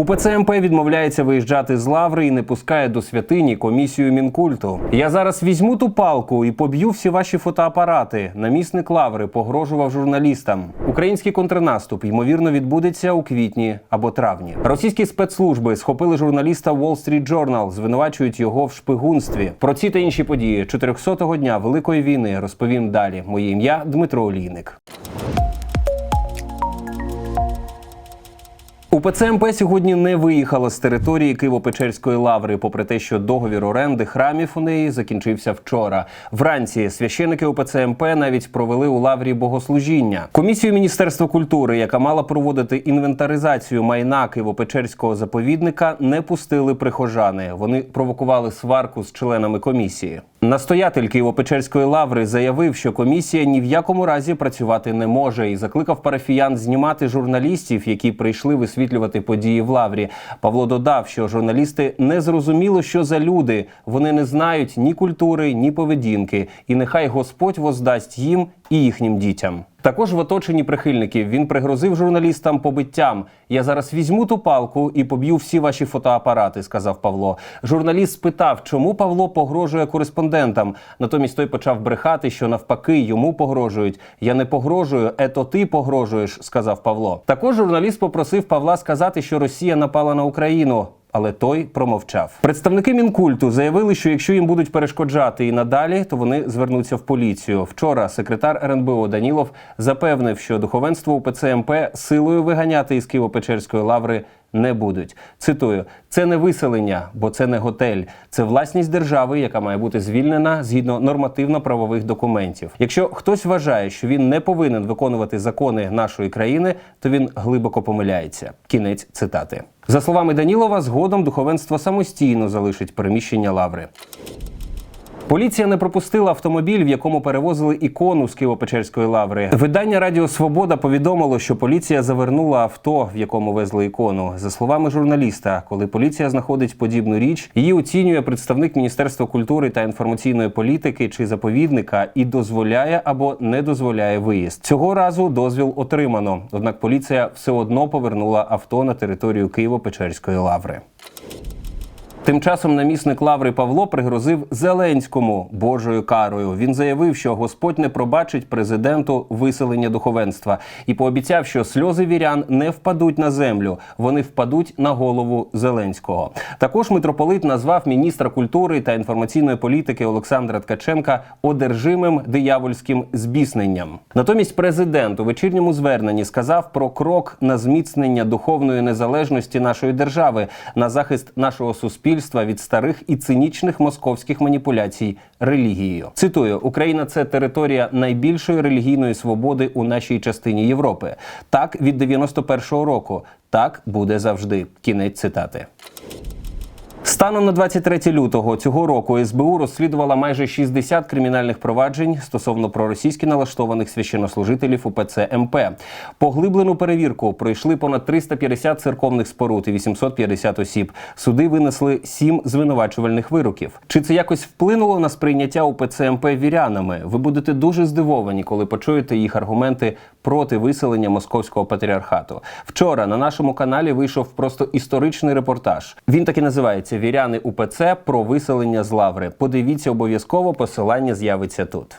УПЦ МП відмовляється виїжджати з лаври і не пускає до святині комісію мінкульту. Я зараз візьму ту палку і поб'ю всі ваші фотоапарати. Намісник лаври погрожував журналістам. Український контрнаступ ймовірно відбудеться у квітні або травні. Російські спецслужби схопили журналіста Wall Street Journal, звинувачують його в шпигунстві. Про ці та інші події 400-го дня Великої війни розповім далі. Моє ім'я Дмитро Олійник. УПЦ МП сьогодні не виїхала з території Києво-Печерської лаври, попри те, що договір оренди храмів у неї закінчився вчора. Вранці священики УПЦ МП навіть провели у лаврі богослужіння. Комісію Міністерства культури, яка мала проводити інвентаризацію майна Києво-Печерського заповідника, не пустили прихожани. Вони провокували сварку з членами комісії. Настоятель Києво-Печерської лаври заявив, що комісія ні в якому разі працювати не може, і закликав парафіян знімати журналістів, які прийшли висвітлювати події в лаврі. Павло додав, що журналісти не зрозуміло, що за люди. Вони не знають ні культури, ні поведінки, і нехай Господь воздасть їм і їхнім дітям. Також в оточенні прихильників він пригрозив журналістам побиттям. Я зараз візьму ту палку і поб'ю всі ваші фотоапарати, сказав Павло. Журналіст спитав, чому Павло погрожує кореспондентам. Натомість той почав брехати, що навпаки йому погрожують. Я не погрожую, ето ти погрожуєш, сказав Павло. Також журналіст попросив Павла сказати, що Росія напала на Україну. Але той промовчав. Представники мінкульту заявили, що якщо їм будуть перешкоджати і надалі, то вони звернуться в поліцію. Вчора секретар РНБО Данілов запевнив, що духовенство УПЦ МП силою виганяти із Києво-Печерської лаври не будуть. Цитую: це не виселення, бо це не готель, це власність держави, яка має бути звільнена згідно нормативно-правових документів. Якщо хтось вважає, що він не повинен виконувати закони нашої країни, то він глибоко помиляється. Кінець цитати. За словами Данілова, згодом духовенство самостійно залишить приміщення лаври. Поліція не пропустила автомобіль, в якому перевозили ікону з Києво-Печерської лаври. Видання Радіо Свобода повідомило, що поліція завернула авто, в якому везли ікону. За словами журналіста, коли поліція знаходить подібну річ, її оцінює представник Міністерства культури та інформаційної політики чи заповідника і дозволяє або не дозволяє виїзд. Цього разу дозвіл отримано. Однак поліція все одно повернула авто на територію Києво-Печерської лаври. Тим часом намісник Лаври Павло пригрозив Зеленському Божою карою. Він заявив, що Господь не пробачить президенту виселення духовенства і пообіцяв, що сльози вірян не впадуть на землю, вони впадуть на голову Зеленського. Також митрополит назвав міністра культури та інформаційної політики Олександра Ткаченка одержимим диявольським збісненням. Натомість президент у вечірньому зверненні сказав про крок на зміцнення духовної незалежності нашої держави на захист нашого суспільства від старих і цинічних московських маніпуляцій релігією. Цитую: Україна це територія найбільшої релігійної свободи у нашій частині Європи. Так від 91-го року. Так буде завжди. Кінець цитати. Станом на 23 лютого цього року СБУ розслідувала майже 60 кримінальних проваджень стосовно проросійськи налаштованих священнослужителів УПЦ МП. Поглиблену перевірку пройшли понад 350 церковних споруд і 850 осіб. Суди винесли сім звинувачувальних вироків. Чи це якось вплинуло на сприйняття УПЦ МП вірянами? Ви будете дуже здивовані, коли почуєте їх аргументи проти виселення московського патріархату. Вчора на нашому каналі вийшов просто історичний репортаж. Він так і називається Віряни УПЦ про виселення з лаври. Подивіться обов'язково, посилання з'явиться тут.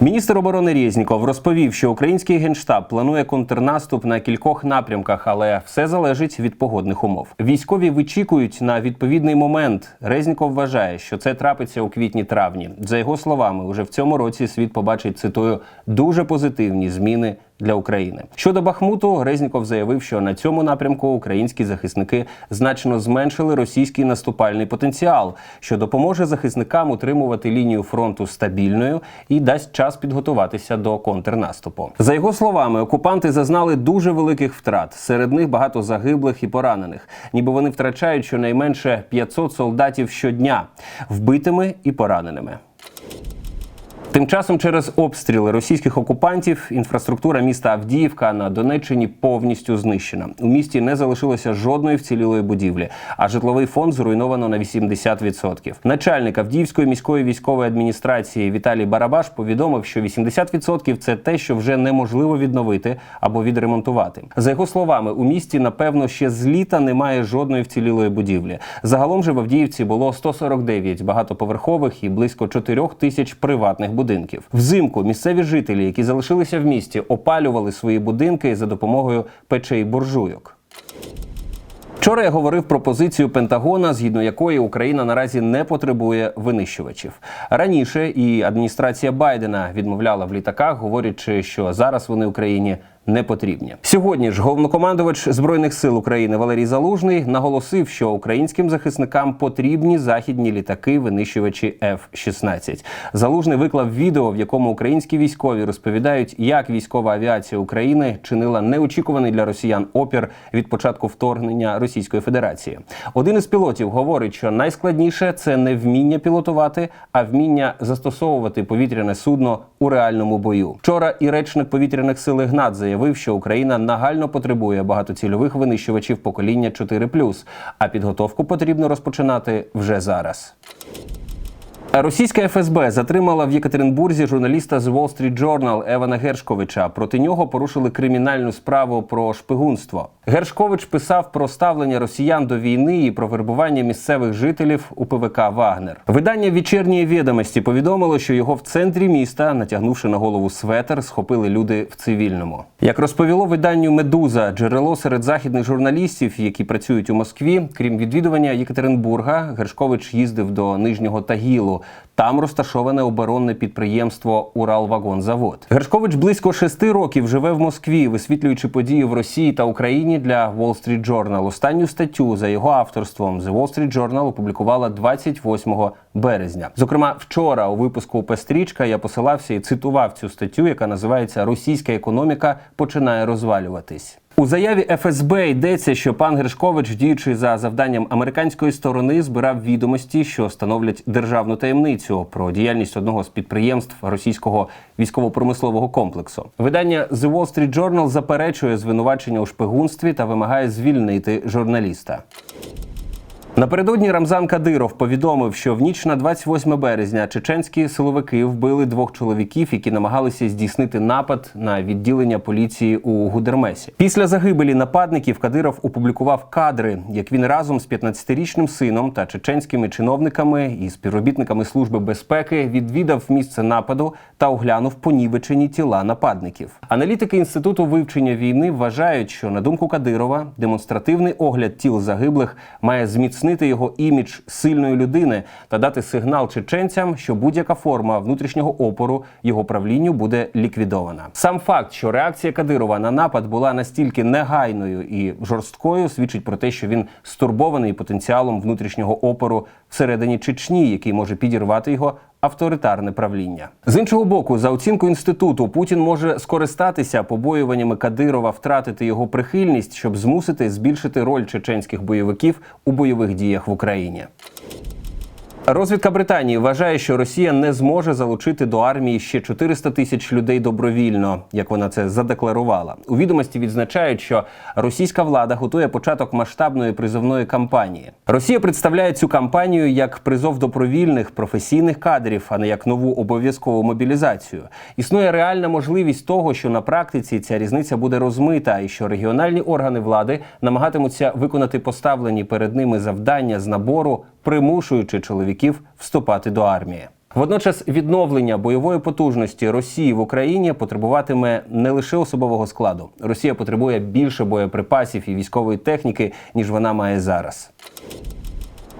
Міністр оборони Резніков розповів, що український генштаб планує контрнаступ на кількох напрямках, але все залежить від погодних умов. Військові вичікують на відповідний момент. Резніков вважає, що це трапиться у квітні-травні. За його словами, уже в цьому році світ побачить цитую дуже позитивні зміни для України. Щодо Бахмуту, Резніков заявив, що на цьому напрямку українські захисники значно зменшили російський наступальний потенціал, що допоможе захисникам утримувати лінію фронту стабільною і дасть час підготуватися до контрнаступу. За його словами, окупанти зазнали дуже великих втрат. Серед них багато загиблих і поранених, ніби вони втрачають щонайменше 500 солдатів щодня, вбитими і пораненими. Тим часом, через обстріли російських окупантів, інфраструктура міста Авдіївка на Донеччині повністю знищена. У місті не залишилося жодної вцілілої будівлі, а житловий фонд зруйновано на 80%. Начальник Авдіївської міської військової адміністрації Віталій Барабаш повідомив, що 80% – це те, що вже неможливо відновити або відремонтувати. За його словами, у місті напевно ще з літа немає жодної вцілілої будівлі. Загалом же в Авдіївці було 149 багатоповерхових і близько 4 тисяч приватних будинків. Взимку місцеві жителі, які залишилися в місті, опалювали свої будинки за допомогою печей буржуйок. Вчора я говорив про позицію Пентагона, згідно якої Україна наразі не потребує винищувачів. Раніше і адміністрація Байдена відмовляла в літаках, говорячи, що зараз вони Україні не потрібні. Сьогодні ж головнокомандувач збройних сил України Валерій Залужний наголосив, що українським захисникам потрібні західні літаки, винищувачі F-16. Залужний виклав відео, в якому українські військові розповідають, як військова авіація України чинила неочікуваний для росіян опір від початку вторгнення Російської Федерації. Один із пілотів говорить, що найскладніше це не вміння пілотувати, а вміння застосовувати повітряне судно у реальному бою. Вчора і речник повітряних сил Ігнат заявив, що Україна нагально потребує багатоцільових винищувачів покоління 4+, а підготовку потрібно розпочинати вже зараз. Російська ФСБ затримала в Єкатеринбурзі журналіста з Wall Street Journal Евана Гершковича. Проти нього порушили кримінальну справу про шпигунство. Гершкович писав про ставлення росіян до війни і про вербування місцевих жителів у ПВК Вагнер. Видання вечірньої відомості повідомило, що його в центрі міста, натягнувши на голову светер, схопили люди в цивільному. Як розповіло виданню Медуза, джерело серед західних журналістів, які працюють у Москві, крім відвідування Єкатеринбурга, Гершкович їздив до Нижнього Тагілу. Там розташоване оборонне підприємство Уралвагонзавод. Гершкович близько шести років живе в Москві, висвітлюючи події в Росії та Україні для Wall Street Journal. Останню статтю за його авторством The Wall Street Journal опублікувала 28 березня. Зокрема, вчора у випуску Пестрічка я посилався і цитував цю статтю, яка називається Російська економіка починає розвалюватись. У заяві ФСБ йдеться, що пан Гришкович, діючи за завданням американської сторони, збирав відомості, що становлять державну таємницю про діяльність одного з підприємств російського військово-промислового комплексу. Видання The Wall Street Journal заперечує звинувачення у шпигунстві та вимагає звільнити журналіста. Напередодні Рамзан Кадиров повідомив, що в ніч на 28 березня чеченські силовики вбили двох чоловіків, які намагалися здійснити напад на відділення поліції у Гудермесі. Після загибелі нападників Кадиров опублікував кадри, як він разом з 15-річним сином та чеченськими чиновниками і співробітниками служби безпеки відвідав місце нападу та оглянув понівечені тіла нападників. Аналітики інституту вивчення війни вважають, що на думку Кадирова демонстративний огляд тіл загиблих має зміцнити його імідж сильної людини та дати сигнал чеченцям, що будь-яка форма внутрішнього опору його правлінню буде ліквідована. Сам факт, що реакція Кадирова на напад була настільки негайною і жорсткою, свідчить про те, що він стурбований потенціалом внутрішнього опору всередині Чечні, який може підірвати його авторитарне правління. З іншого боку, за оцінку інституту, Путін може скористатися побоюваннями Кадирова втратити його прихильність, щоб змусити збільшити роль чеченських бойовиків у бойових діях в Україні. Розвідка Британії вважає, що Росія не зможе залучити до армії ще 400 тисяч людей добровільно, як вона це задекларувала. У відомості відзначають, що російська влада готує початок масштабної призовної кампанії. Росія представляє цю кампанію як призов добровільних професійних кадрів, а не як нову обов'язкову мобілізацію. Існує реальна можливість того, що на практиці ця різниця буде розмита, і що регіональні органи влади намагатимуться виконати поставлені перед ними завдання з набору, примушуючи чоловіків вступати до армії. Водночас відновлення бойової потужності Росії в Україні потребуватиме не лише особового складу. Росія потребує більше боєприпасів і військової техніки, ніж вона має зараз.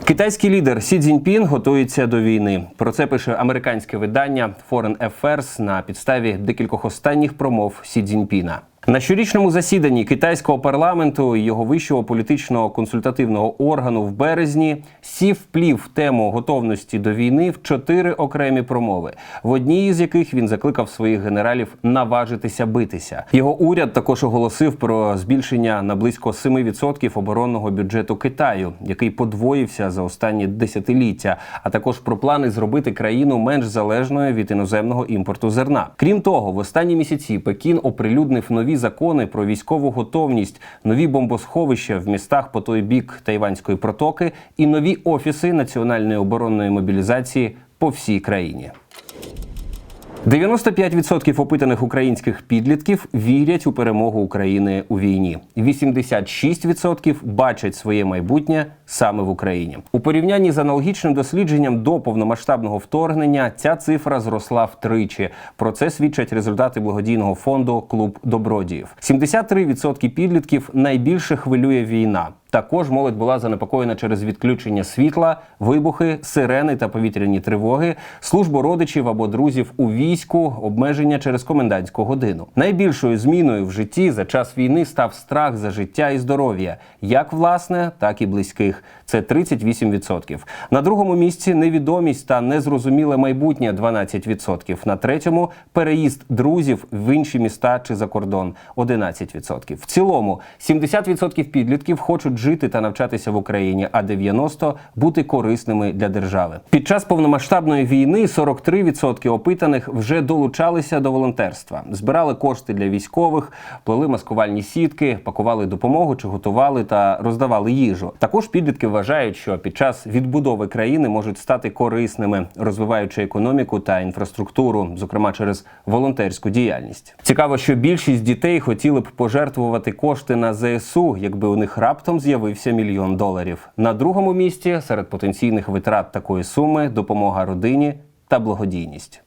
Китайський лідер Сі Цзіньпін готується до війни. Про це пише американське видання Foreign Affairs на підставі декількох останніх промов Сі Цзіньпіна. На щорічному засіданні китайського парламенту і його вищого політичного консультативного органу в березні сів вплів тему готовності до війни в чотири окремі промови, в одній із яких він закликав своїх генералів наважитися битися. Його уряд також оголосив про збільшення на близько 7% оборонного бюджету Китаю, який подвоївся за останні десятиліття, а також про плани зробити країну менш залежною від іноземного імпорту зерна. Крім того, в останні місяці Пекін оприлюднив нові закони про військову готовність, нові бомбосховища в містах по той бік Тайванської протоки і нові офіси національної оборонної мобілізації по всій країні. 95% опитаних українських підлітків вірять у перемогу України у війні. 86% бачать своє майбутнє саме в Україні. У порівнянні з аналогічним дослідженням до повномасштабного вторгнення ця цифра зросла втричі. Про це свідчать результати благодійного фонду Клуб добродіїв. 73% підлітків найбільше хвилює війна. Також молодь була занепокоєна через відключення світла, вибухи, сирени та повітряні тривоги, службу родичів або друзів у війську, обмеження через комендантську годину. Найбільшою зміною в житті за час війни став страх за життя і здоров'я, як власне, так і близьких. Це 38%. На другому місці невідомість та незрозуміле майбутнє 12%. На третьому переїзд друзів в інші міста чи за кордон 11%. В цілому 70% підлітків хочуть жити та навчатися в Україні, а 90% – бути корисними для держави. Під час повномасштабної війни 43% опитаних вже долучалися до волонтерства, збирали кошти для військових, плели маскувальні сітки, пакували допомогу чи готували та роздавали їжу. Також підлітки вважають, що під час відбудови країни можуть стати корисними, розвиваючи економіку та інфраструктуру, зокрема через волонтерську діяльність. Цікаво, що більшість дітей хотіли б пожертвувати кошти на ЗСУ, якби у них раптом з'явився мільйон доларів. На другому місці серед потенційних витрат такої суми допомога родині та благодійність.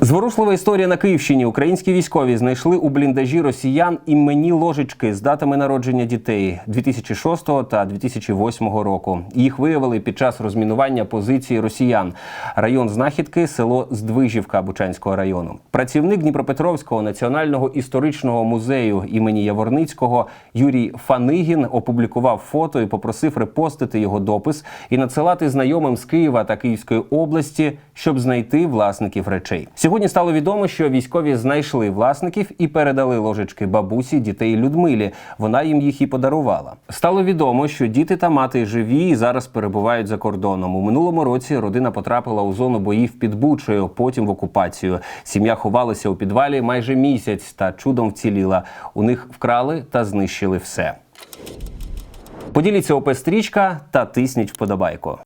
Зворушлива історія на Київщині. Українські військові знайшли у бліндажі росіян іменні ложечки з датами народження дітей 2006 та 2008 року. Їх виявили під час розмінування позиції росіян. Район знахідки село Здвижівка Бучанського району. Працівник Дніпропетровського національного історичного музею імені Яворницького Юрій Фанигін опублікував фото і попросив репостити його допис і надсилати знайомим з Києва та Київської області, щоб знайти власників речей. Сьогодні стало відомо, що військові знайшли власників і передали ложечки бабусі дітей Людмилі. Вона їм їх і подарувала. Стало відомо, що діти та мати живі і зараз перебувають за кордоном. У минулому році родина потрапила у зону боїв під Бучею, потім в окупацію. Сім'я ховалася у підвалі майже місяць та чудом вціліла. У них вкрали та знищили все. Поділіться ОП стрічка та тисніть вподобайку.